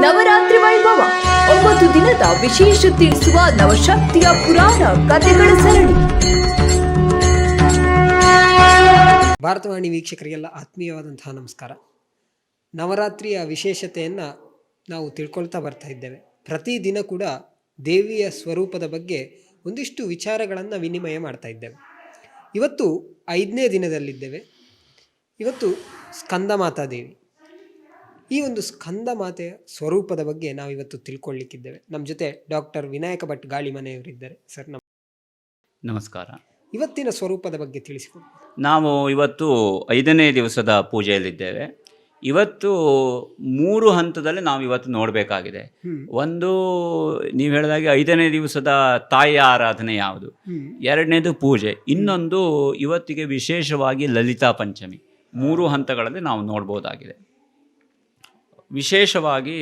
ನವರಾತ್ರಿ ವೈಭವ. ಒಂಬತ್ತು ದಿನದ ವಿಶೇಷ ತಿಳಿಸುವ ನವಶಕ್ತಿಯ ಪುರಾಣ ಕಥೆಗಳ ಸರಣಿ ಭಾರತವಾಣಿ ವೀಕ್ಷಕರಿಗೆಲ್ಲ ಆತ್ಮೀಯವಾದಂತಹ ನಮಸ್ಕಾರ. ನವರಾತ್ರಿಯ ವಿಶೇಷತೆಯನ್ನು ನಾವು ತಿಳ್ಕೊಳ್ತಾ ಬರ್ತಾ ಇದ್ದೇವೆ. ಪ್ರತಿದಿನ ಕೂಡ ದೇವಿಯ ಸ್ವರೂಪದ ಬಗ್ಗೆ ಒಂದಿಷ್ಟು ವಿಚಾರಗಳನ್ನು ವಿನಿಮಯ ಮಾಡ್ತಾ ಇದ್ದೇವೆ. ಇವತ್ತು ಐದನೇ ದಿನದಲ್ಲಿದ್ದೇವೆ. ಇವತ್ತು ಸ್ಕಂದ ಮಾತಾ ದೇವಿ. ಈ ಒಂದು ಸ್ಕಂದ ಮಾತೆಯ ಸ್ವರೂಪದ ಬಗ್ಗೆ ನಾವು ಇವತ್ತು ತಿಳ್ಕೊಳ್ಳಿಕ್ಕಿದ್ದೇವೆ ನಮ್ಮ ಜೊತೆ ಡಾಕ್ಟರ್ ವಿನಾಯಕ ಭಟ್ ಗಾಳಿ ಮನೆಯವರಿದ್ದಾರೆ ಸರ್ ನಮ್ಮ ನಮಸ್ಕಾರ. ಇವತ್ತಿನ ಸ್ವರೂಪದ ಬಗ್ಗೆ ತಿಳಿಸಿಕೊಡಿ. ನಾವು ಇವತ್ತು ಐದನೇ ದಿವಸದ ಪೂಜೆಯಲ್ಲಿದ್ದೇವೆ. ಇವತ್ತು ಮೂರು ಹಂತದಲ್ಲಿ ನಾವು ಇವತ್ತು ನೋಡಬೇಕಾಗಿದೆ. ಒಂದು ನೀವು ಹೇಳಿದಾಗೆ ಐದನೇ ದಿವಸದ ತಾಯಿಯ ಆರಾಧನೆ ಯಾವುದು. ಎರಡನೇದು ಪೂಜೆ. ಇನ್ನೊಂದು ಇವತ್ತಿಗೆ ವಿಶೇಷವಾಗಿ ಲಲಿತಾ ಪಂಚಮಿ. ಮೂರು ಹಂತಗಳಲ್ಲಿ ನಾವು ನೋಡ್ಬೋದಾಗಿದೆ. ವಿಶೇಷವಾಗಿ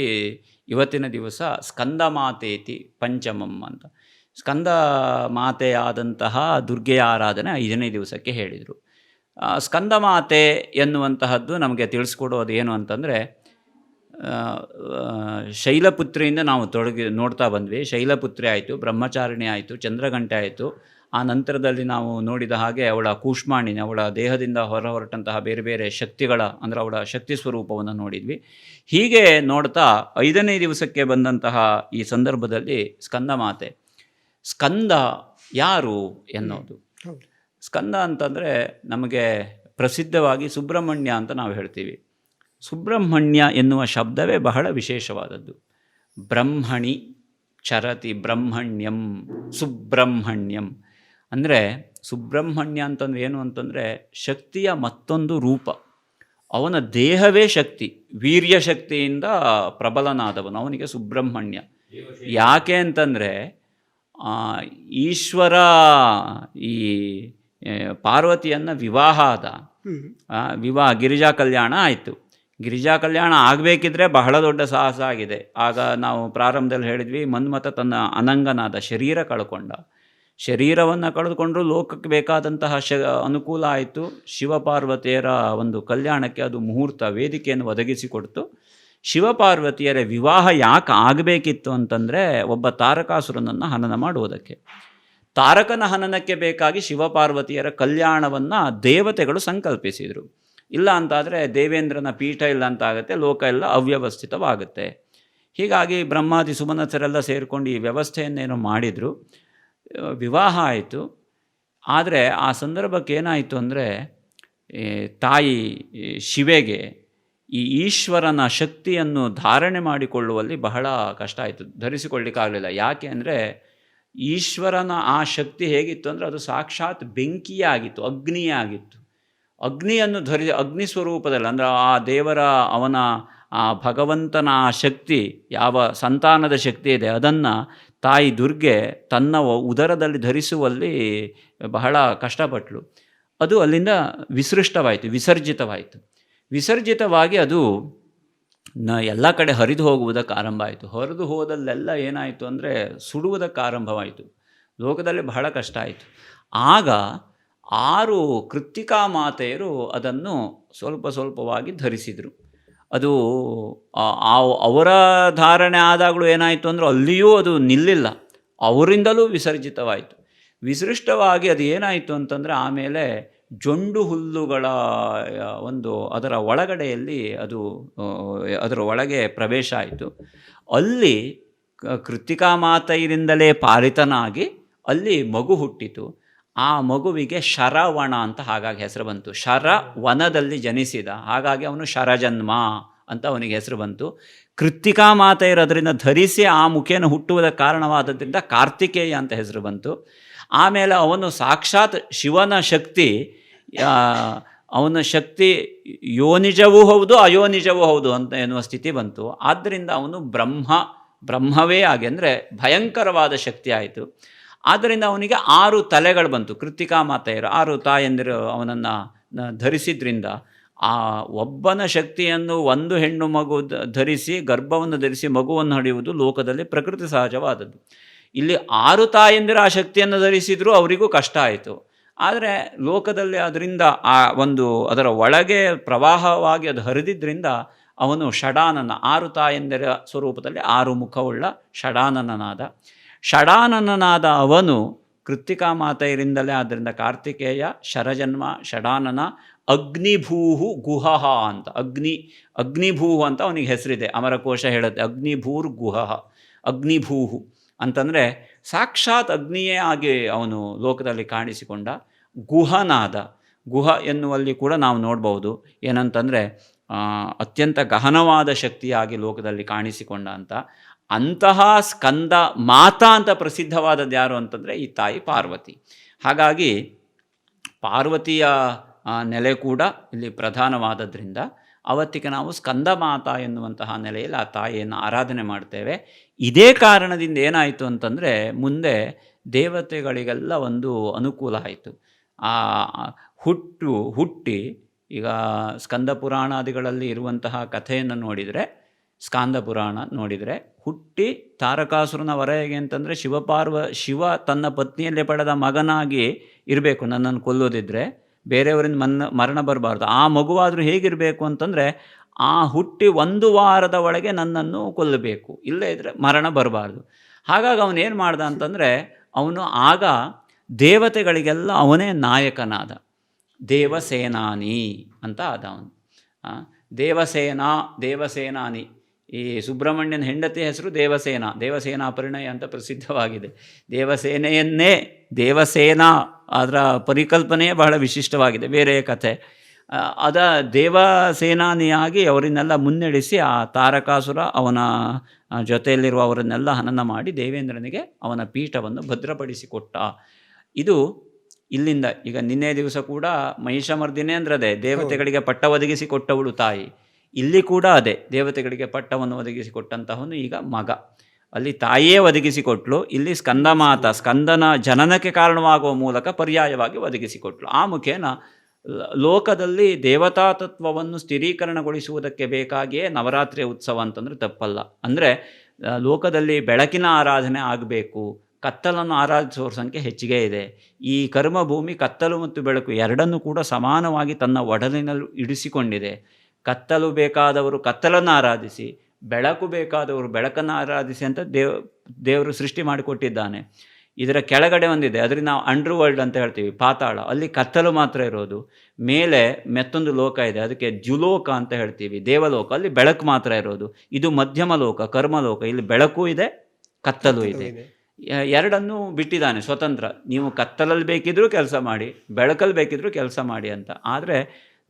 ಇವತ್ತಿನ ದಿವಸ ಸ್ಕಂದ ಮಾತೇತಿ ಪಂಚಮಂ ಅಂತ. ಸ್ಕಂದ ಮಾತೆಯಾದಂತಹ ದುರ್ಗೆಯ ಆರಾಧನೆ ಐದನೇ ದಿವಸಕ್ಕೆ ಹೇಳಿದರು. ಸ್ಕಂದ ಮಾತೆ ಎನ್ನುವಂತಹದ್ದು ನಮಗೆ ತಿಳಿಸ್ಕೊಡೋದು ಏನು ಅಂತಂದರೆ ಶೈಲಪುತ್ರಿಯಿಂದ ನಾವು ತೊಡಗಿ, ನೋಡ್ತಾ ಬಂದ್ವಿ. ಶೈಲಪುತ್ರಿ ಆಯಿತು, ಬ್ರಹ್ಮಚಾರಿಣಿ ಆಯಿತು ಚಂದ್ರಗಂಟೆ ಆಯಿತು. ಆ ನಂತರದಲ್ಲಿ ನಾವು ನೋಡಿದ ಹಾಗೆ ಅವಳ ಕೂಷ್ಮಾಣಿನ ಅವಳ ದೇಹದಿಂದ ಹೊರ ಹೊರಟಂತಹ ಬೇರೆ ಬೇರೆ ಶಕ್ತಿಗಳ ಅಂದರೆ ಅವಳ ಶಕ್ತಿ ಸ್ವರೂಪವನ್ನು ನೋಡಿದ್ವಿ. ಹೀಗೆ ನೋಡ್ತಾ ಐದನೇ ದಿವಸಕ್ಕೆ ಬಂದಂತಹ ಈ ಸಂದರ್ಭದಲ್ಲಿ ಸ್ಕಂದ ಮಾತೆ. ಸ್ಕಂದ ಯಾರು ಎನ್ನುವುದು? ಸ್ಕಂದ ಅಂತಂದರೆ ನಮಗೆ ಪ್ರಸಿದ್ಧವಾಗಿ ಸುಬ್ರಹ್ಮಣ್ಯ ಅಂತ ನಾವು ಹೇಳ್ತೀವಿ. ಸುಬ್ರಹ್ಮಣ್ಯ ಎನ್ನುವ ಶಬ್ದವೇ ಬಹಳ ವಿಶೇಷವಾದದ್ದು. ಬ್ರಹ್ಮಣಿ ಚರತಿ ಬ್ರಹ್ಮಣ್ಯಂ ಸುಬ್ರಹ್ಮಣ್ಯಂ. ಅಂದರೆ ಸುಬ್ರಹ್ಮಣ್ಯ ಅಂತಂದ್ರೆ ಏನು ಅಂತಂದರೆ ಶಕ್ತಿಯ ಮತ್ತೊಂದು ರೂಪ. ಅವನ ದೇಹವೇ ಶಕ್ತಿ ವೀರ್ಯ ಶಕ್ತಿಯಿಂದ ಪ್ರಬಲನಾದವನು. ಅವನಿಗೆ ಸುಬ್ರಹ್ಮಣ್ಯ. ಯಾಕೆ ಅಂತಂದರೆ ಈಶ್ವರ ಈ ಪಾರ್ವತಿಯನ್ನು ವಿವಾಹ ಆದ. ವಿವಾಹ ಗಿರಿಜಾ ಕಲ್ಯಾಣ ಆಯಿತು. ಗಿರಿಜಾ ಕಲ್ಯಾಣ ಆಗಬೇಕಿದ್ರೆ ಬಹಳ ದೊಡ್ಡ ಸಾಹಸ ಆಗಿದೆ. ಆಗ ನಾವು ಪ್ರಾರಂಭದಲ್ಲಿ ಹೇಳಿದ್ವಿ ಮನ್ಮಥ ತನ್ನ ಅನಂಗನಾದ ಶರೀರ ಕಳ್ಕೊಂಡ. ಶರೀರವನ್ನು ಕಳೆದುಕೊಂಡು ಲೋಕಕ್ಕೆ ಬೇಕಾದಂತಹ ಶ, ಅನುಕೂಲ ಆಯಿತು. ಶಿವಪಾರ್ವತಿಯರ ಒಂದು ಕಲ್ಯಾಣಕ್ಕೆ ಅದು ಮುಹೂರ್ತ, ವೇದಿಕೆಯನ್ನು ಒದಗಿಸಿಕೊಡ್ತು. ಶಿವಪಾರ್ವತಿಯರ ವಿವಾಹ ಯಾಕೆ ಆಗಬೇಕಿತ್ತು ಅಂತಂದರೆ ಒಬ್ಬ ತಾರಕಾಸುರನನ್ನು ಹನನ ಮಾಡುವುದಕ್ಕೆ. ತಾರಕನ ಹನನಕ್ಕೆ ಬೇಕಾಗಿ ಶಿವಪಾರ್ವತಿಯರ ಕಲ್ಯಾಣವನ್ನು ದೇವತೆಗಳು ಸಂಕಲ್ಪಿಸಿದರು. ಇಲ್ಲ ಅಂತಾದರೆ ದೇವೇಂದ್ರನ ಪೀಠ ಇಲ್ಲ ಅಂತ ಆಗುತ್ತೆ ಲೋಕ ಎಲ್ಲ ಅವ್ಯವಸ್ಥಿತವಾಗುತ್ತೆ. ಹೀಗಾಗಿ ಬ್ರಹ್ಮಾದಿ ಸುಮನಸರೆಲ್ಲ ಸೇರಿಕೊಂಡು ಈ ವ್ಯವಸ್ಥೆಯನ್ನೇನು ಮಾಡಿದರು. ವಿವಾಹ ಆಯಿತು. ಆದರೆ ಆ ಸಂದರ್ಭಕ್ಕೆ ಏನಾಯಿತು ಅಂದರೆ ತಾಯಿ ಶಿವೆಗೆ ಈ ಈಶ್ವರನ ಶಕ್ತಿಯನ್ನು ಧಾರಣೆ ಮಾಡಿಕೊಳ್ಳುವಲ್ಲಿ ಬಹಳ ಕಷ್ಟ ಆಯಿತು. ಧರಿಸಿಕೊಳ್ಳಿಕ್ಕಾಗಲಿಲ್ಲ ಯಾಕೆ ಅಂದರೆ, ಈಶ್ವರನ ಆ ಶಕ್ತಿ ಹೇಗಿತ್ತು ಅಂದರೆ, ಅದು ಸಾಕ್ಷಾತ್ ಬೆಂಕಿಯೇ ಆಗಿತ್ತು ಅಗ್ನಿಯೇ ಆಗಿತ್ತು ಅಗ್ನಿಯನ್ನು ಧರಿ ಅಗ್ನಿ ಸ್ವರೂಪದಲ್ಲಿ ಅಂದರೆ ಆ ದೇವರ, ಅವನ, ಆ ಭಗವಂತನ ಆ ಶಕ್ತಿ, ಯಾವ ಸಂತಾನದ ಶಕ್ತಿ ಇದೆ, ಅದನ್ನು ತಾಯಿ ದುರ್ಗೆ ತನ್ನ ಉದರದಲ್ಲಿ ಧರಿಸುವಲ್ಲಿ ಬಹಳ ಕಷ್ಟಪಟ್ಟಳು ಅದು ಅಲ್ಲಿಂದ ವಿಸೃಷ್ಟವಾಯಿತು, ವಿಸರ್ಜಿತವಾಯಿತು. ವಿಸರ್ಜಿತವಾಗಿ ಅದು ನ ಎಲ್ಲ ಕಡೆ ಹರಿದು ಹೋಗುವುದಕ್ಕೆ ಆರಂಭ ಆಯಿತು. ಹರಿದು ಹೋದಲ್ಲೆಲ್ಲ ಏನಾಯಿತು ಅಂದರೆ ಸುಡುವುದಕ್ಕೆ ಆರಂಭವಾಯಿತು. ಲೋಕದಲ್ಲಿ ಬಹಳ ಕಷ್ಟ ಆಯಿತು. ಆಗ ಆರು ಕೃತ್ತಿಕಾ ಮಾತೆಯರು ಅದನ್ನು ಸ್ವಲ್ಪ ಸ್ವಲ್ಪವಾಗಿ ಧರಿಸಿದರು. ಅದು ಅವರ ಧಾರಣೆ ಆದಾಗಲೂ ಏನಾಯಿತು ಅಂದರೆ ಅಲ್ಲಿಯೂ ಅದು ನಿಲ್ಲಿಲ್ಲ. ಅವರಿಂದಲೂ ವಿಸರ್ಜಿತವಾಯಿತು. ವಿಸೃಷ್ಟವಾಗಿ ಅದು ಏನಾಯಿತು ಅಂತಂದರೆ ಆಮೇಲೆ ಜೊಂಡು ಹುಲ್ಲುಗಳ ಒಂದು ಅದರ ಒಳಗಡೆಯಲ್ಲಿ ಅದು ಅದರ ಒಳಗೆ ಪ್ರವೇಶ ಆಯಿತು. ಅಲ್ಲಿ ಕೃತಿಕಾ ಮಾತೈರಿಂದಲೇ ಪಾಲಿತನಾಗಿ ಅಲ್ಲಿ ಮಗು ಹುಟ್ಟಿತು. ಆ ಮಗುವಿಗೆ ಶರವಣ ಅಂತ ಹಾಗಾಗಿ ಹೆಸರು ಬಂತು. ಶರ ವನದಲ್ಲಿ ಜನಿಸಿದ. ಹಾಗಾಗಿ ಅವನು ಶರಜನ್ಮ ಅಂತ ಅವನಿಗೆ ಹೆಸರು ಬಂತು. ಕೃತ್ತಿಕಾ ಮಾತೆಯರು ಅದರಿಂದ ಧರಿಸಿ ಆ ಮುಖೇನ ಹುಟ್ಟುವುದ ಕಾರಣವಾದದ್ರಿಂದ ಕಾರ್ತಿಕೇಯ ಅಂತ ಹೆಸರು ಬಂತು. ಆಮೇಲೆ ಅವನು ಸಾಕ್ಷಾತ್ ಶಿವನ ಶಕ್ತಿ ಅವನ ಶಕ್ತಿ ಯೋನಿಜವೂ ಹೌದು, ಅಯೋನಿಜವೂ ಹೌದು ಅಂತ ಎನ್ನುವ ಸ್ಥಿತಿ ಬಂತು. ಆದ್ದರಿಂದ ಅವನು ಬ್ರಹ್ಮ, ಬ್ರಹ್ಮವೇ ಆಗಿ ಅಂದರೆ ಭಯಂಕರವಾದ ಶಕ್ತಿ ಆಯಿತು. ಆದ್ದರಿಂದ ಅವನಿಗೆ ಆರು ತಲೆಗಳು ಬಂತು. ಕೃತಿಕಾ ಮಾತೆಯರು ಆರು ತಾಯಂದಿರು ಅವನನ್ನು ಧರಿಸಿದ್ರಿಂದ ಆ ಒಬ್ಬನ ಶಕ್ತಿಯನ್ನು ಒಂದು ಹೆಣ್ಣು ಮಗು ಧರಿಸಿ, ಗರ್ಭವನ್ನು ಧರಿಸಿ ಮಗುವನ್ನು ಹಡೆಯುವುದು ಲೋಕದಲ್ಲಿ ಪ್ರಕೃತಿ ಸಹಜವಾದದ್ದು. ಇಲ್ಲಿ ಆರು ತಾಯಂದಿರು ಆ ಶಕ್ತಿಯನ್ನು ಧರಿಸಿದರೂ ಅವರಿಗೂ ಕಷ್ಟ ಆಯಿತು. ಆದರೆ ಲೋಕದಲ್ಲಿ ಅದರಿಂದ ಆ ಒಂದು ಅದರ ಒಳಗೆ ಪ್ರವಾಹವಾಗಿ ಅದು ಹರಿದಿದ್ದರಿಂದ ಅವನು ಷಡಾನನ, ಆರು ತಾಯಂದಿರ ಸ್ವರೂಪದಲ್ಲಿ ಆರು ಮುಖವುಳ್ಳ ಷಡಾನನನಾದ ಷಡಾನನನಾದ ಅವನು ಕೃತ್ತಿಕಾ ಮಾತೆಯರಿಂದಲೇ ಆದ್ದರಿಂದ ಕಾರ್ತಿಕೇಯ ಶರಜನ್ಮ, ಷಡಾನನ ಅಗ್ನಿಭೂಹು ಗುಹಃ ಅಂತ. ಅಗ್ನಿ, ಅಗ್ನಿಭೂಹು ಅಂತ ಅವನಿಗೆ ಹೆಸರಿದೆ. ಅಮರಕೋಶ ಹೇಳುತ್ತೆ, ಅಗ್ನಿಭೂರ್ ಗುಹಃ ಅಗ್ನಿಭೂಹು ಅಂತಂದರೆ ಸಾಕ್ಷಾತ್ ಅಗ್ನಿಯೇ ಆಗಿ ಅವನು ಲೋಕದಲ್ಲಿ ಕಾಣಿಸಿಕೊಂಡ ಗುಹನಾದ. ಗುಹ ಎನ್ನುವಲ್ಲಿ ಕೂಡ ನಾವು ನೋಡ್ಬೋದು ಏನಂತಂದರೆ ಅತ್ಯಂತ ಗಹನವಾದ ಶಕ್ತಿಯಾಗಿ ಲೋಕದಲ್ಲಿ ಕಾಣಿಸಿಕೊಂಡ ಅಂತ. ಅಂತಹ ಸ್ಕಂದ ಮಾತಾ ಅಂತ ಪ್ರಸಿದ್ಧವಾದದ್ದು ಯಾರು ಅಂತಂದರೆ ಈ ತಾಯಿ ಪಾರ್ವತಿ. ಹಾಗಾಗಿ ಪಾರ್ವತಿಯ ನೆಲೆ ಕೂಡ ಇಲ್ಲಿ ಪ್ರಧಾನವಾದದ್ರಿಂದ ಅವತ್ತಿಗೆ ನಾವು ಸ್ಕಂದ ಮಾತಾ ಎನ್ನುವಂತಹ ನೆಲೆಯಲ್ಲಿ ಆ ತಾಯಿಯನ್ನು ಆರಾಧನೆ ಮಾಡ್ತೇವೆ. ಇದೇ ಕಾರಣದಿಂದ ಏನಾಯಿತು ಅಂತಂದರೆ ಮುಂದೆ ದೇವತೆಗಳಿಗೆಲ್ಲ ಒಂದು ಅನುಕೂಲ ಆಯಿತು. ಆ, ಹುಟ್ಟು, ಹುಟ್ಟಿ ಈಗ ಸ್ಕಂದ ಪುರಾಣಾದಿಗಳಲ್ಲಿ ಇರುವಂತಹ ಕಥೆಯನ್ನು ನೋಡಿದರೆ ಸ್ಕಾಂದ ಪುರಾಣ ನೋಡಿದರೆ ಹುಟ್ಟಿ ತಾರಕಾಸುರನ ವರೆಗೆ ಅಂತಂದರೆ ಶಿವಪಾರ್ವ, ಶಿವ ತನ್ನ ಪತ್ನಿಯಲ್ಲೇ ಪಡೆದ ಮಗನಾಗಿ ಇರಬೇಕು, ನನ್ನನ್ನು ಕೊಲ್ಲೋದಿದ್ರೆ ಬೇರೆಯವರಿಂದ ಮನ್ನ, ಮರಣ ಬರಬಾರ್ದು. ಆ ಮಗುವಾದರೂ ಹೇಗಿರಬೇಕು ಅಂತಂದರೆ ಆ ಹುಟ್ಟಿ ಒಂದು ವಾರದ ಒಳಗೆ ನನ್ನನ್ನು ಕೊಲ್ಲಬೇಕು. ಇಲ್ಲೇ ಇದ್ದರೆ ಮರಣ ಬರಬಾರ್ದು. ಹಾಗಾಗಿ ಅವನು ಏನು ಮಾಡ್ದ ಅಂತಂದರೆ ಅವನು ಆಗ ದೇವತೆಗಳಿಗೆಲ್ಲ ಅವನೇ ನಾಯಕನಾದ. ದೇವಸೇನಾನಿ ಅಂತ ಆದ ಅವನು. ದೇವಸೇನಾ, ದೇವಸೇನಾನಿ ಈ ಸುಬ್ರಹ್ಮಣ್ಯನ ಹೆಂಡತಿ ಹೆಸರು ದೇವಸೇನ. ದೇವಸೇನಾ ಪರಿಣಯ ಅಂತ ಪ್ರಸಿದ್ಧವಾಗಿದೆ. ದೇವಸೇನೆಯನ್ನೇ ದೇವಸೇನಾ ಅದರ ಪರಿಕಲ್ಪನೆಯೇ ಬಹಳ ವಿಶಿಷ್ಟವಾಗಿದೆ. ಬೇರೆ ಕಥೆ. ಅದ ದೇವಸೇನಾನಿಯಾಗಿ ಅವರನ್ನೆಲ್ಲ ಮುನ್ನಡೆಸಿ ಆ ತಾರಕಾಸುರ ಅವನ ಜೊತೆಯಲ್ಲಿರುವ ಅವರನ್ನೆಲ್ಲ ಹನನ ಮಾಡಿ ದೇವೇಂದ್ರನಿಗೆ ಅವನ ಪೀಠವನ್ನು ಭದ್ರಪಡಿಸಿಕೊಟ್ಟ. ಇದು ಇಲ್ಲಿಂದ, ಈಗ ನಿನ್ನೆ ದಿವಸ ಕೂಡ ಮಹಿಷಮರ್ದಿನೇ ಅಂದ್ರದೆ ಅದೇ ದೇವತೆಗಳಿಗೆ ಪಟ್ಟ ಒದಗಿಸಿ ಕೊಟ್ಟವಳು ತಾಯಿ. ಇಲ್ಲಿ ಕೂಡ ಅದೇ ದೇವತೆಗಳಿಗೆ ಪಟ್ಟವನ್ನು ಒದಗಿಸಿಕೊಟ್ಟಂತಹವನು ಈಗ ಮಗ. ಅಲ್ಲಿ ತಾಯಿಯೇ ಒದಗಿಸಿಕೊಟ್ಲು, ಇಲ್ಲಿ ಸ್ಕಂದ ಮಾತ, ಸ್ಕಂದನ ಜನನಕ್ಕೆ ಕಾರಣವಾಗುವ ಮೂಲಕ ಪರ್ಯಾಯವಾಗಿ ಒದಗಿಸಿಕೊಟ್ಲು. ಆ ಮುಖೇನ ಲೋಕದಲ್ಲಿ ದೇವತಾ ತತ್ವವನ್ನು ಸ್ಥಿರೀಕರಣಗೊಳಿಸುವುದಕ್ಕೆ ಬೇಕಾಗಿಯೇ ನವರಾತ್ರಿ ಉತ್ಸವ ಅಂತಂದರೆ ತಪ್ಪಲ್ಲ. ಅಂದರೆ ಲೋಕದಲ್ಲಿ ಬೆಳಕಿನ ಆರಾಧನೆ ಆಗಬೇಕು, ಕತ್ತಲನ್ನು ಆರಾಧಿಸುವ ಸಂಖ್ಯೆ ಹೆಚ್ಚಿಗೆ ಇದೆ. ಈ ಕರ್ಮಭೂಮಿ ಕತ್ತಲು ಮತ್ತು ಬೆಳಕು ಎರಡನ್ನೂ ಕೂಡ ಸಮಾನವಾಗಿ ತನ್ನ ಒಡಲಿನಲ್ಲಿ ಇಡಿಸಿಕೊಂಡಿದೆ. ಕತ್ತಲು ಬೇಕಾದವರು ಕತ್ತಲನ್ನು ಆರಾಧಿಸಿ ಬೆಳಕು ಬೇಕಾದವರು ಬೆಳಕನ್ನು ಆರಾಧಿಸಿ ಅಂತ ದೇವ್ ದೇವರು ಸೃಷ್ಟಿ ಮಾಡಿಕೊಟ್ಟಿದ್ದಾನೆ. ಇದರ ಕೆಳಗಡೆ ಒಂದಿದೆ ಅದರಿಂದ ನಾವು ಅಂಡರ್ ವರ್ಲ್ಡ್ ಅಂತ ಹೇಳ್ತೀವಿ ಪಾತಾಳ. ಅಲ್ಲಿ ಕತ್ತಲು ಮಾತ್ರ ಇರೋದು. ಮೇಲೆ ಮೆತ್ತೊಂದು ಲೋಕ ಇದೆ ಅದಕ್ಕೆ ಜುಲೋಕ ಅಂತ ಹೇಳ್ತೀವಿ ದೇವಲೋಕ. ಅಲ್ಲಿ ಬೆಳಕು ಮಾತ್ರ ಇರೋದು. ಇದು ಮಧ್ಯಮ ಲೋಕ ಕರ್ಮಲೋಕ ಇಲ್ಲಿ ಬೆಳಕು ಇದೆ ಕತ್ತಲು ಇದೆ. ಎರಡನ್ನೂ ಬಿಟ್ಟಿದ್ದಾನೆ ಸ್ವತಂತ್ರ. ನೀವು ಕತ್ತಲಲ್ಲಿ ಬೇಕಿದ್ರೂ ಕೆಲಸ ಮಾಡಿ ಬೆಳಕಲ್ಲಿ ಬೇಕಿದ್ರೂ ಕೆಲಸ ಮಾಡಿ ಅಂತ. ಆದರೆ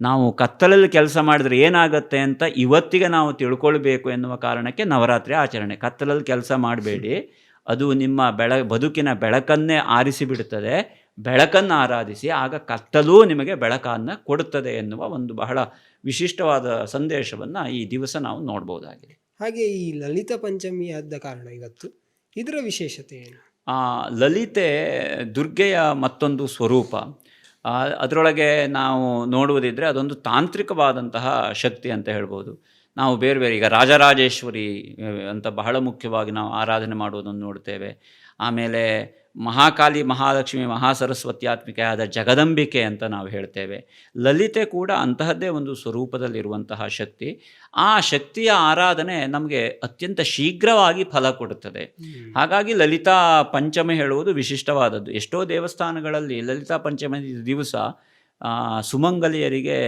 ನಾವು ಕತ್ತಲಲ್ಲಿ ಕೆಲಸ ಮಾಡಿದ್ರೆ ಏನಾಗುತ್ತೆ ಅಂತ ಇವತ್ತಿಗೆ ನಾವು ತಿಳ್ಕೊಳ್ಬೇಕು ಎನ್ನುವ ಕಾರಣಕ್ಕೆ ನವರಾತ್ರಿ ಆಚರಣೆ. ಕತ್ತಲಲ್ಲಿ ಕೆಲಸ ಮಾಡಬೇಡಿ. ಅದು ನಿಮ್ಮ ಬೆಳ ಬದುಕಿನ ಬೆಳಕನ್ನೇ ಆರಿಸಿ ಬಿಡುತ್ತದೆ ಬೆಳಕನ್ನು ಆರಾಧಿಸಿ ಆಗ ಕತ್ತಲೂ ನಿಮಗೆ ಬೆಳಕನ್ನು ಕೊಡುತ್ತದೆ ಎನ್ನುವ ಒಂದು ಬಹಳ ವಿಶಿಷ್ಟವಾದ ಸಂದೇಶವನ್ನು ಈ ದಿವಸ ನಾವು ನೋಡ್ಬೋದಾಗಿದೆ ಹಾಗೆ ಈ ಲಲಿತ ಪಂಚಮಿ ಆದ ಕಾರಣ ಇವತ್ತು ಇದರ ವಿಶೇಷತೆ ಏನು? ಆ, ಲಲಿತೆ ದುರ್ಗೆಯ ಮತ್ತೊಂದು ಸ್ವರೂಪ. ಅದರೊಳಗೆ ನಾವು ನೋಡುವುದಿದ್ದರೆ ಅದೊಂದು ತಾಂತ್ರಿಕವಾದಂತಹ ಶಕ್ತಿ ಅಂತ ಹೇಳ್ಬೋದು. ನಾವು ಬೇರೆ ಬೇರೆ, ಈಗ ರಾಜರಾಜೇಶ್ವರಿ ಅಂತ ಬಹಳ ಮುಖ್ಯವಾಗಿ ನಾವು ಆರಾಧನೆ ಮಾಡುವುದನ್ನು ನೋಡ್ತೇವೆ. ಆಮೇಲೆ ಮಹಾಕಾಲಿ ಮಹಾಲಕ್ಷ್ಮಿ ಮಹಾಸರಸ್ವತ್ಯಾತ್ಮಿಕೆಯಾದ ಜಗದಂಬಿಕೆ ಅಂತ ನಾವು ಹೇಳ್ತೇವೆ. ಲಲಿತೆ ಕೂಡ ಅಂತಹದ್ದೇ ಒಂದು ಸ್ವರೂಪದಲ್ಲಿರುವಂತಹ ಶಕ್ತಿ. ಆ ಶಕ್ತಿಯ ಆರಾಧನೆ ನಮಗೆ ಅತ್ಯಂತ ಶೀಘ್ರವಾಗಿ ಫಲ ಕೊಡುತ್ತದೆ. ಹಾಗಾಗಿ ಲಲಿತಾ ಪಂಚಮಿ ಹೇಳುವುದು ವಿಶಿಷ್ಟವಾದದ್ದು. ಎಷ್ಟೋ ದೇವಸ್ಥಾನಗಳಲ್ಲಿ ಲಲಿತಾ ಪಂಚಮಿ ದಿವಸ ಸುಮಂಗಲಿಯರಿಗೆ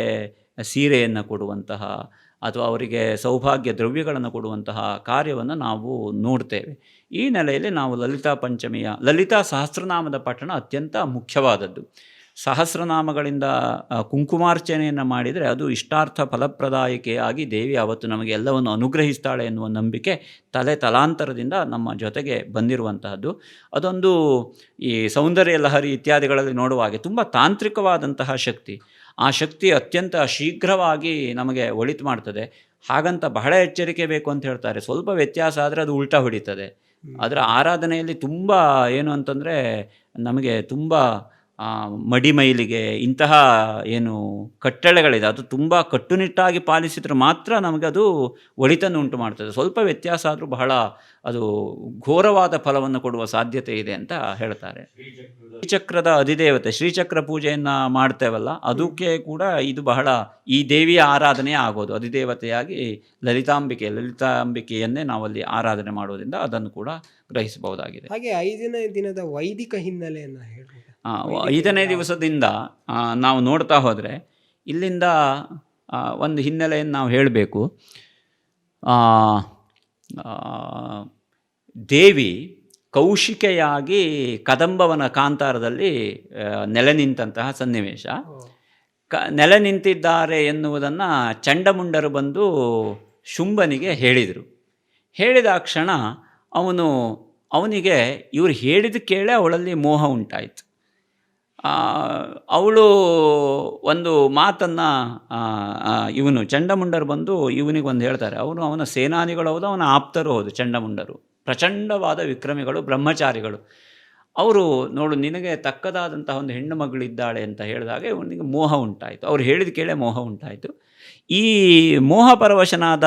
ಸೀರೆಯನ್ನು ಕೊಡುವಂತಹ ಅಥವಾ ಅವರಿಗೆ ಸೌಭಾಗ್ಯ ದ್ರವ್ಯಗಳನ್ನು ಕೊಡುವಂತಹ ಕಾರ್ಯವನ್ನು ನಾವು ನೋಡ್ತೇವೆ. ಈ ನೆಲೆಯಲ್ಲಿ ನಾವು ಲಲಿತಾ ಪಂಚಮಿಯ, ಲಲಿತಾ ಸಹಸ್ರನಾಮದ ಪಠಣ ಅತ್ಯಂತ ಮುಖ್ಯವಾದದ್ದು. ಸಹಸ್ರನಾಮಗಳಿಂದ ಕುಂಕುಮಾರ್ಚನೆಯನ್ನು ಮಾಡಿದರೆ ಅದು ಇಷ್ಟಾರ್ಥ ಫಲಪ್ರದಾಯಕೆಯಾಗಿ ದೇವಿ ಅವತ್ತು ನಮಗೆ ಎಲ್ಲವನ್ನು ಅನುಗ್ರಹಿಸ್ತಾಳೆ ಎನ್ನುವ ನಂಬಿಕೆ ತಲೆ ತಲಾಂತರದಿಂದ ನಮ್ಮ ಜೊತೆಗೆ ಬಂದಿರುವಂತಹದ್ದು. ಅದೊಂದು ಈ ಸೌಂದರ್ಯ ಲಹರಿ ಇತ್ಯಾದಿಗಳಲ್ಲಿ ನೋಡುವ ಹಾಗೆ ತುಂಬ ತಾಂತ್ರಿಕವಾದಂತಹ ಶಕ್ತಿ. ಆ ಶಕ್ತಿ ಅತ್ಯಂತ ಶೀಘ್ರವಾಗಿ ನಮಗೆ ಒಳಿತು ಮಾಡ್ತದೆ. ಹಾಗಂತ ಬಹಳ ಎಚ್ಚರಿಕೆ ಬೇಕು ಅಂತ ಹೇಳ್ತಾರೆ. ಸ್ವಲ್ಪ ವ್ಯತ್ಯಾಸ ಆದರೆ ಅದು ಉಲ್ಟಾ ಹೊಡಿತದೆ. ಅದರ ಆರಾಧನೆಯಲ್ಲಿ ತುಂಬ ಏನು ಅಂತಂದರೆ ನಮಗೆ ತುಂಬ ಮಡಿಮೈಲಿಗೆ ಇಂತಹ ಏನು ಕಟ್ಟಳೆಗಳಿದೆ, ಅದು ತುಂಬ ಕಟ್ಟುನಿಟ್ಟಾಗಿ ಪಾಲಿಸಿದ್ರೆ ಮಾತ್ರ ನಮಗೆ ಅದು ಒಳಿತನ್ನು ಉಂಟು ಮಾಡ್ತದೆ. ಸ್ವಲ್ಪ ವ್ಯತ್ಯಾಸ ಆದರೂ ಬಹಳ ಅದು ಘೋರವಾದ ಫಲವನ್ನು ಕೊಡುವ ಸಾಧ್ಯತೆ ಇದೆ ಅಂತ ಹೇಳ್ತಾರೆ. ಶ್ರೀಚಕ್ರದ ಅಧಿದೇವತೆ, ಶ್ರೀಚಕ್ರ ಪೂಜೆಯನ್ನು ಮಾಡ್ತೇವಲ್ಲ, ಅದಕ್ಕೆ ಕೂಡ ಇದು ಬಹಳ ಈ ದೇವಿಯ ಆರಾಧನೆ ಆಗೋದು. ಅಧಿದೇವತೆಯಾಗಿ ಲಲಿತಾಂಬಿಕೆ, ಲಲಿತಾಂಬಿಕೆಯನ್ನೇ ನಾವಲ್ಲಿ ಆರಾಧನೆ ಮಾಡೋದ್ರಿಂದ ಅದನ್ನು ಕೂಡ ಗ್ರಹಿಸಬಹುದಾಗಿದೆ. ಹಾಗೆ ಐದನೇ ದಿನದ ವೈದಿಕ ಹಿನ್ನೆಲೆಯನ್ನು ಹೇಳಿ ಐದನೇ ದಿವಸದಿಂದ ನಾವು ನೋಡ್ತಾ ಹೋದರೆ ಇಲ್ಲಿಂದ ಒಂದು ಹಿನ್ನೆಲೆಯನ್ನು ನಾವು ಹೇಳಬೇಕು. ದೇವಿ ಕೌಶಿಕೆಯಾಗಿ ಕದಂಬವನ ಕಾಂತಾರದಲ್ಲಿ ನೆಲೆ ನಿಂತಹ ಸನ್ನಿವೇಶ. ಕ ನೆಲೆ ನಿಂತಿದ್ದಾರೆ ಎನ್ನುವುದನ್ನು ಚಂಡಮುಂಡರು ಬಂದು ಶುಂಭನಿಗೆ ಹೇಳಿದರು. ಹೇಳಿದ ಕ್ಷಣ ಅವನು ಅವನಿಗೆ ಇವರು ಹೇಳಿದ ಕೇಳೇ ಅವಳಲ್ಲಿ ಮೋಹ ಉಂಟಾಯಿತು. ಅವಳು ಒಂದು ಮಾತನ್ನು ಇವನು ಚಂಡಮುಂಡರು ಬಂದು ಇವನಿಗೊಂದು ಹೇಳ್ತಾರೆ. ಅವನು ಅವನ ಸೇನಾನಿಗಳು ಹೌದು, ಅವನ ಆಪ್ತರು ಹೌದು, ಚಂಡಮುಂಡರು. ಪ್ರಚಂಡವಾದ ವಿಕ್ರಮಿಗಳು, ಬ್ರಹ್ಮಚಾರಿಗಳು. ಅವರು ನೋಡು, ನಿನಗೆ ತಕ್ಕದಾದಂತಹ ಒಂದು ಹೆಣ್ಣು ಮಗಳಿದ್ದಾಳೆ ಅಂತ ಹೇಳಿದಾಗ ಇವನಿಗೆ ಮೋಹ ಉಂಟಾಯಿತು. ಅವ್ರು ಹೇಳಿದ ಕೇಳೇ ಮೋಹ ಉಂಟಾಯಿತು. ಈ ಮೋಹ ಪರವಶನಾದ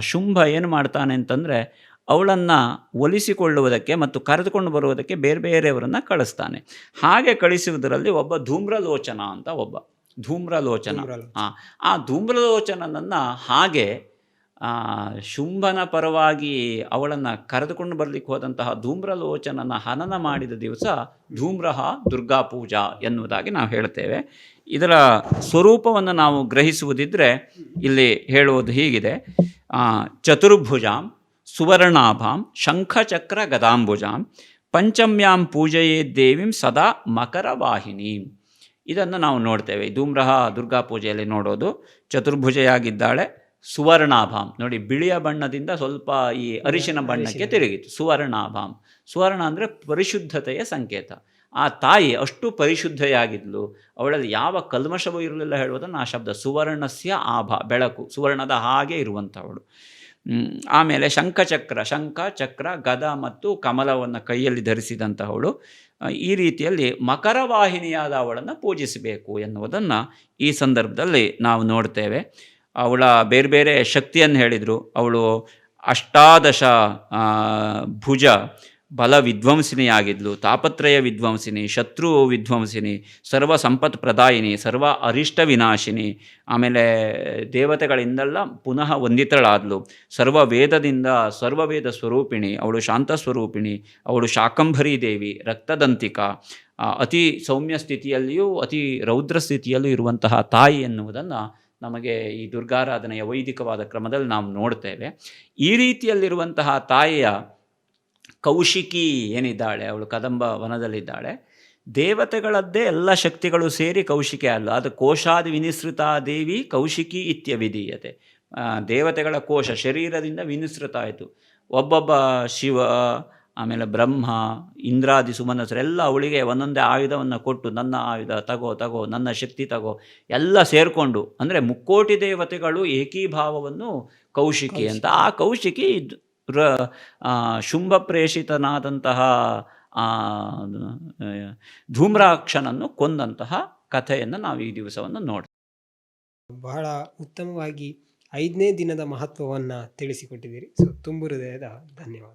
ಶುಂಭ ಏನು ಮಾಡ್ತಾನೆ ಅಂತಂದರೆ ಅವಳನ್ನು ಒಲಿಸಿಕೊಳ್ಳುವುದಕ್ಕೆ ಮತ್ತು ಕರೆದುಕೊಂಡು ಬರುವುದಕ್ಕೆ ಬೇರೆ ಬೇರೆಯವರನ್ನು ಕಳಿಸ್ತಾನೆ. ಹಾಗೆ ಕಳಿಸುವುದರಲ್ಲಿ ಒಬ್ಬ ಧೂಮ್ರಲೋಚನ ಅಂತ ಒಬ್ಬ. ಧೂಮ್ರಲೋಚನ. ಹಾಂ ಆ, ಧೂಮ್ರಲೋಚನನನ್ನು ಹಾಗೆ ಶುಂಭನ ಪರವಾಗಿ ಅವಳನ್ನು ಕರೆದುಕೊಂಡು ಬರಲಿಕ್ಕೆ ಹೋದಂತಹ ಧೂಮ್ರಲೋಚನನ ಹನನ ಮಾಡಿದ ದಿವಸ ಧೂಮ್ರಹ ದುರ್ಗಾ ಪೂಜಾ ಎನ್ನುವುದಾಗಿ ನಾವು ಹೇಳ್ತೇವೆ. ಇದರ ಸ್ವರೂಪವನ್ನು ನಾವು ಗ್ರಹಿಸುವುದಿದ್ದರೆ ಇಲ್ಲಿ ಹೇಳುವುದು ಹೀಗಿದೆ. ಚತುರ್ಭುಜಾಂ ಸುವರ್ಣಾಭಾಂ ಶಂಖಚಕ್ರ ಗದಾಂಬುಜಾಂ ಪಂಚಮ್ಯಾಂ ಪೂಜೆಯೇ ದೇವಿಂ ಸದಾ ಮಕರವಾಹಿನಿ ಇದನ್ನು ನಾವು ನೋಡ್ತೇವೆ. ಧೂಮ್ರಹ ದುರ್ಗಾ ಪೂಜೆಯಲ್ಲಿ ನೋಡೋದು. ಚತುರ್ಭುಜೆಯಾಗಿದ್ದಾಳೆ. ಸುವರ್ಣಾಭಾಂ. ನೋಡಿ ಬಿಳಿಯ ಬಣ್ಣದಿಂದ ಸ್ವಲ್ಪ ಈ ಅರಿಶಿನ. ಬಣ್ಣಕ್ಕೆ ತಿರುಗಿತು. ಸುವರ್ಣಾಭಾಂ. ಸುವರ್ಣ ಅಂದರೆ ಪರಿಶುದ್ಧತೆಯ ಸಂಕೇತ. ಆ ತಾಯಿ ಅಷ್ಟು ಪರಿಶುದ್ಧೆಯಾಗಿದ್ಲು. ಅವಳಲ್ಲಿ ಯಾವ ಕಲ್ಮಶವೂ ಇರಲಿಲ್ಲ ಹೇಳುವುದನ್ನು ಆ ಶಬ್ದ ಸುವರ್ಣಸ್ಯ ಆಭಾ ಬೆಳಕು. ಸುವರ್ಣದ ಹಾಗೆ ಇರುವಂಥವಳು. ಆಮೇಲೆ ಶಂಖಚಕ್ರ ಶಂಖ ಚಕ್ರ ಗದ ಮತ್ತು ಕಮಲವನ್ನು ಕೈಯಲ್ಲಿ ಧರಿಸಿದಂತಹವಳು ಈ ರೀತಿಯಲ್ಲಿ ಮಕರವಾಹಿನಿಯಾದ ಅವಳನ್ನು ಪೂಜಿಸಬೇಕು ಎನ್ನುವುದನ್ನು ಈ ಸಂದರ್ಭದಲ್ಲಿ ನಾವು ನೋಡ್ತೇವೆ. ಅವಳ ಬೇರೆ ಬೇರೆ ಶಕ್ತಿಯನ್ನು ಹೇಳಿದರು. ಅವಳು ಅಷ್ಟಾದಶ ಭುಜ ಬಲ ವಿಧ್ವಂಸಿನಿಯಾಗಿದ್ಲು ತಾಪತ್ರಯ ವಿಧ್ವಂಸಿನಿ ಶತ್ರು ವಿಧ್ವಂಸಿನಿ, ಸರ್ವ ಸಂಪತ್ ಪ್ರದಾಯಿನಿ, ಸರ್ವ ಅರಿಷ್ಟ ವಿನಾಶಿನಿ. ಆಮೇಲೆ ದೇವತೆಗಳಿಂದೆಲ್ಲ ಪುನಃ ವಂದಿತಳಾದ್ಲು. ಸರ್ವ ವೇದದಿಂದ ಸರ್ವವೇದ ಸ್ವರೂಪಿಣಿ, ಅವಳು ಶಾಂತ ಸ್ವರೂಪಿಣಿ, ಅವಳು ಶಾಕಂಭರಿ ದೇವಿ, ರಕ್ತದಂತಿಕ. ಅತಿ ಸೌಮ್ಯ ಸ್ಥಿತಿಯಲ್ಲಿಯೂ ಅತಿ ರೌದ್ರ ಸ್ಥಿತಿಯಲ್ಲೂ ಇರುವಂತಹ ತಾಯಿ ಎನ್ನುವುದನ್ನು ನಮಗೆ ಈ ದುರ್ಗಾರಾಧನೆಯ ವೈದಿಕವಾದ ಕ್ರಮದಲ್ಲಿ ನಾವು ನೋಡ್ತೇವೆ. ಈ ರೀತಿಯಲ್ಲಿರುವಂತಹ ತಾಯಿಯ ಕೌಶಿಕಿ ಏನಿದ್ದಾಳೆ ಅವಳು ಕದಂಬ ವನದಲ್ಲಿದ್ದಾಳೆ. ದೇವತೆಗಳದ್ದೇ ಎಲ್ಲ ಶಕ್ತಿಗಳು ಸೇರಿ ಕೌಶಿಕೆ ಅಲ್ಲ. ಅದು ಕೋಶಾದಿ ವಿನಿಸೃತ ದೇವಿ ಕೌಶಿಕಿ ಇತ್ಯವಿಧೀಯತೆ. ದೇವತೆಗಳ ಕೋಶ ಶರೀರದಿಂದ ವಿನಿಸೃತ ಆಯಿತು. ಒಬ್ಬೊಬ್ಬ ಶಿವ ಆಮೇಲೆ ಬ್ರಹ್ಮ ಇಂದ್ರಾದಿ ಸುಮನಸರೆಲ್ಲ ಅವಳಿಗೆ ಒಂದೊಂದೇ ಆಯುಧವನ್ನು ಕೊಟ್ಟು ನನ್ನ ಆಯುಧ ತಗೋ ತಗೋ ನನ್ನ ಶಕ್ತಿ ತಗೋ ಎಲ್ಲ ಸೇರಿಕೊಂಡು ಅಂದರೆ ಮುಕ್ಕೋಟಿ ದೇವತೆಗಳು ಏಕೀಭಾವವನ್ನು ಕೌಶಿಕಿ ಅಂತ. ಆ ಕೌಶಿಕಿ. ದ್- ರ ಶುಂಭ ಪ್ರೇಷಿತನಾದಂತಹ ಧೂಮ್ರಾಕ್ಷನನ್ನು ಕೊಂದಂತಹ ಕಥೆಯನ್ನು ನಾವು ಈ ದಿವಸವನ್ನು ನೋಡ್ತೇವೆ ಬಹಳ ಉತ್ತಮವಾಗಿ ಐದನೇ ದಿನದ ಮಹತ್ವವನ್ನು ತಿಳಿಸಿಕೊಟ್ಟಿದ್ದೀರಿ. ಸೊ, ತುಂಬು ಹೃದಯದ ಧನ್ಯವಾದ.